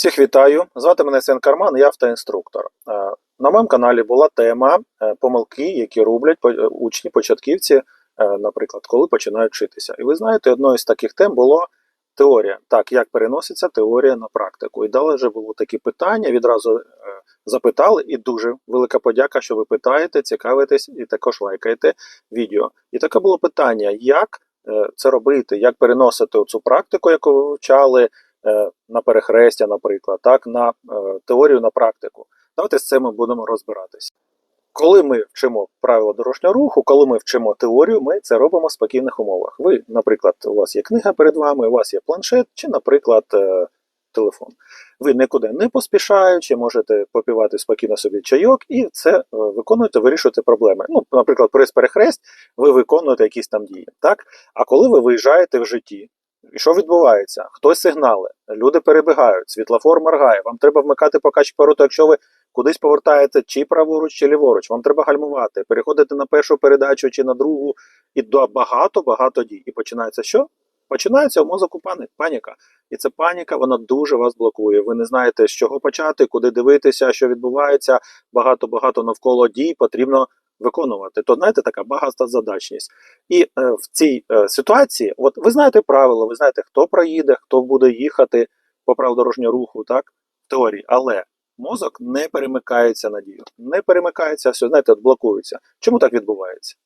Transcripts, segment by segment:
Всіх вітаю! Звати мене Сен Карман, я автоінструктор. Е, На моєму каналі була тема е, помилки, які роблять е, учні, початківці, наприклад, коли починають вчитися. І ви знаєте, одною з таких тем було теорія. Так, як переноситься теорія на практику. І далі вже було такі питання, відразу запитали, і дуже велика подяка, що ви питаєте, цікавитесь і також лайкаєте відео. І таке було питання: як це робити, як переносити цю практику, яку ви вивчали на перехрестя, наприклад, так, на е, теорію на практику. Давайте з цим ми будемо розбиратися. Коли ми вчимо правила дорожнього руху, коли ми вчимо теорію, ми це робимо в спокійних умовах. Ви, наприклад, у вас є книга перед вами, у вас є планшет, чи, наприклад, е, телефон. Ви нікуди не поспішаючи, можете попівати спокійно собі чайок і це е, виконуєте, вирішуєте проблеми. Ну, наприклад, при перехрест ви виконуєте якісь там дії. Так? А коли ви виїжджаєте в житті, і що відбувається? Хтось сигнали, люди перебігають, світлофор моргає, вам треба вмикати покач повороту, якщо ви кудись повертаєте чи праворуч, чи ліворуч, вам треба гальмувати, переходити на першу передачу чи на другу, і до багато-багато дій. І починається що? Починається у мозоку пани- паніка. І ця паніка вона дуже вас блокує. Ви не знаєте, з чого почати, куди дивитися, що відбувається. Багато-багато навколо дій потрібно виконувати. То знаєте, така багатозадачність. І е, в цій е, ситуації, от ви знаєте правила, ви знаєте, хто проїде, хто буде їхати по правил дорожнього руху, так, в теорії, але мозок не перемикається на дію, не перемикається, все, знаєте, блокується. Чому так відбувається?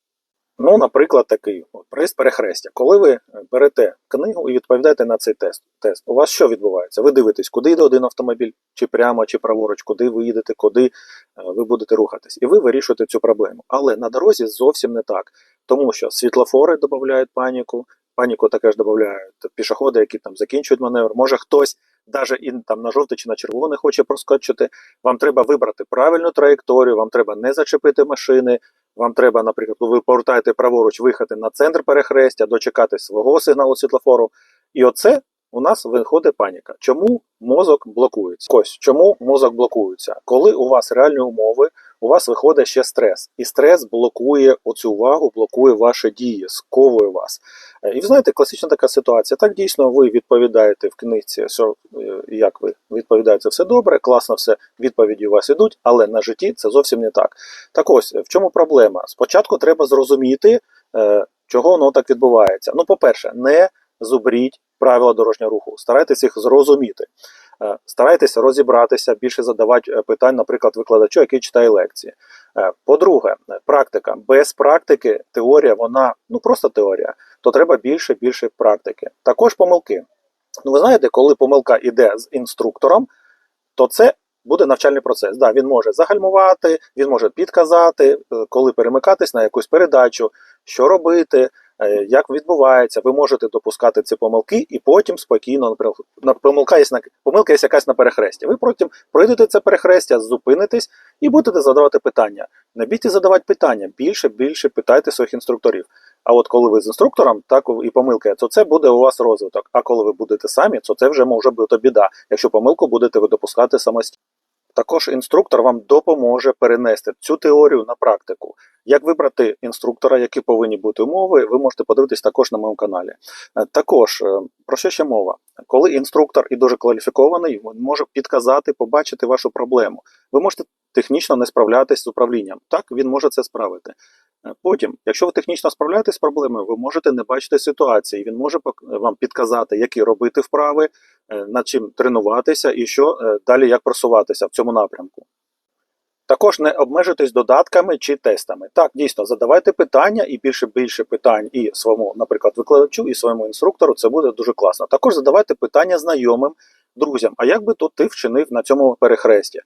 Ну, наприклад, такий от, приїзд перехрестя. Коли ви берете книгу і відповідаєте на цей тест, тест, у вас що відбувається? Ви дивитесь, куди йде один автомобіль, чи прямо, чи праворуч, куди ви їдете, куди е, ви будете рухатись, і ви вирішуєте цю проблему. Але на дорозі зовсім не так, тому що світлофори додають паніку, паніку також додають пішоходи, які там закінчують маневр. Може хтось навіть і там на жовтий чи на червоний хоче проскочити. Вам треба вибрати правильну траєкторію, вам треба не зачепити машини. Вам треба, наприклад, ви повертаєте праворуч, виїхати на центр перехрестя, дочекати свого сигналу світлофору. І оце у нас виходить паніка. Чому мозок блокується? Ось чому мозок блокується? Коли у вас реальні умови, у вас виходить ще стрес, і стрес блокує оцю увагу, блокує ваші дії, сковує вас. Е, І ви знаєте, класична така ситуація. Так дійсно ви відповідаєте в книжці, що е, як ви відповідаєте все добре, класно все відповіді у вас ідуть, але на житті це зовсім не так. Так ось в чому проблема? Спочатку треба зрозуміти, е, чого воно так відбувається. Ну, по-перше, не зубріть правила дорожнього руху, старайтесь їх зрозуміти. Е, Старайтеся розібратися, більше задавати е, питань, наприклад, викладачу, який читає лекції. Е, По-друге, практика. Без практики теорія, вона ну просто теорія, то треба більше більше практики. Також помилки. Ну, ви знаєте, коли помилка йде з інструктором, то це буде навчальний процес. Да, він може загальмувати, він може підказати, коли перемикатись на якусь передачу, що робити, як відбувається. Ви можете допускати ці помилки і потім спокійно, на помилка є помилка є якась на перехресті. Ви потім пройдете це перехрестя, зупинитесь і будете задавати питання. Не бійтесь задавати питання, більше, більше питайте своїх інструкторів. А от коли ви з інструктором, так і помилка, є, то це буде у вас розвиток. А коли ви будете самі, то це вже може бути біда, якщо помилку будете ви допускати самостійно. Також інструктор вам допоможе перенести цю теорію на практику. Як вибрати інструктора, які повинні бути умови, ви можете подивитись також на моєму каналі. Е, Також е, про що ще мова? Коли інструктор і дуже кваліфікований, він може підказати, побачити вашу проблему. Ви можете технічно не справлятись з управлінням. Так, він може це справити. Потім, якщо ви технічно справляєтесь з проблемою, ви можете не бачити ситуації. Він може вам підказати, які робити вправи, е, над чим тренуватися і що е, далі як просуватися в цьому напрямку. Також не обмежуйтесь додатками чи тестами. Так, дійсно, задавайте питання і більше більше питань і своєму, наприклад, викладачу, і своєму інструктору. Це буде дуже класно. Також задавайте питання знайомим, друзям. А як би то ти вчинив на цьому перехресті?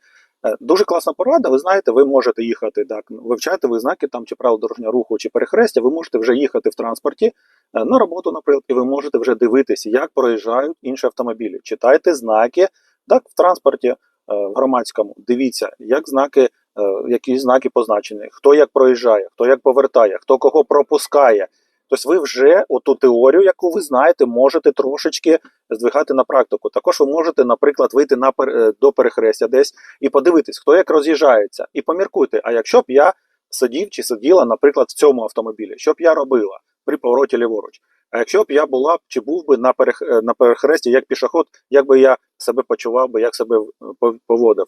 Е, Дуже класна порада. Ви знаєте, ви можете їхати так, вивчати ви знаки там чи правил дорожнього руху, чи перехрестя. Ви можете вже їхати в транспорті е, на роботу, наприклад, і ви можете вже дивитися, як проїжджають інші автомобілі. Читайте знаки так в транспорті е, в громадському. Дивіться, як знаки, які знаки позначені, хто як проїжджає, хто як повертає, хто кого пропускає. Тобто ви вже оту теорію, яку ви знаєте, можете трошечки здвигати на практику. Також ви можете, наприклад, вийти на е, до перехрестя десь і подивитись, хто як роз'їжджається, і поміркуйте, а якщо б я сидів чи сиділа, наприклад, в цьому автомобілі, що б я робила при повороті ліворуч? А якщо б я була б чи був би на, перех... е, на перехресті як пішоход, як би я себе почував би, як себе е, поводив?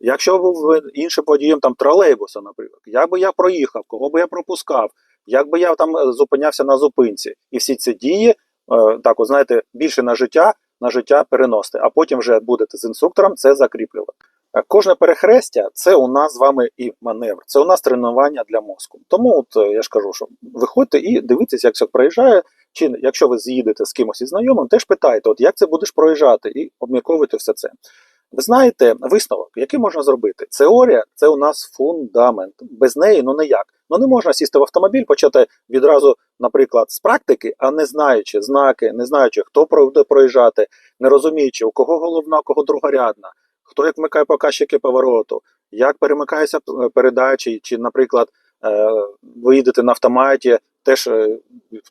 Якщо був іншим водієм там тролейбуса, наприклад, як би я проїхав, кого би я пропускав, як би я там е, зупинявся на зупинці, і всі ці дії, е, так, от знаєте, більше на життя, на життя переносити, а потім вже будете з інструктором це закріплювати. Е, Кожне перехрестя це у нас з вами і маневр, це у нас тренування для мозку. Тому от я ж кажу, що виходьте і дивіться, як це проїжджає. Чи якщо ви з'їдете з кимось із знайомим, теж питайте, от як це будеш проїжджати, і обмірковуйте все це. Ви знаєте, висновок, який можна зробити? Теорія це у нас фундамент. Без неї ну ніяк. Ну не можна сісти в автомобіль, почати відразу, наприклад, з практики, а не знаючи знаки, не знаючи, хто буде проїжджати, не розуміючи, у кого головна, у кого другорядна, хто як вмикає показчики повороту, як перемикаються е, передачі, чи, наприклад, е, ви їдете на автоматі, теж е,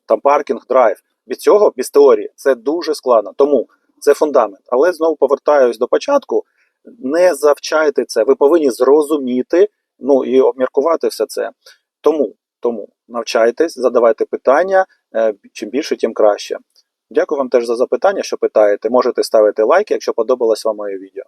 там паркінг, драйв. Від цього, без теорії, це дуже складно. Тому це фундамент. Але знову повертаюсь до початку. Не завчайте це. Ви повинні зрозуміти, ну і обміркувати все це. Тому, тому навчайтесь, задавайте питання. е, Чим більше, тим краще. Дякую вам теж за запитання, що питаєте. Можете ставити лайки, якщо подобалось вам моє відео.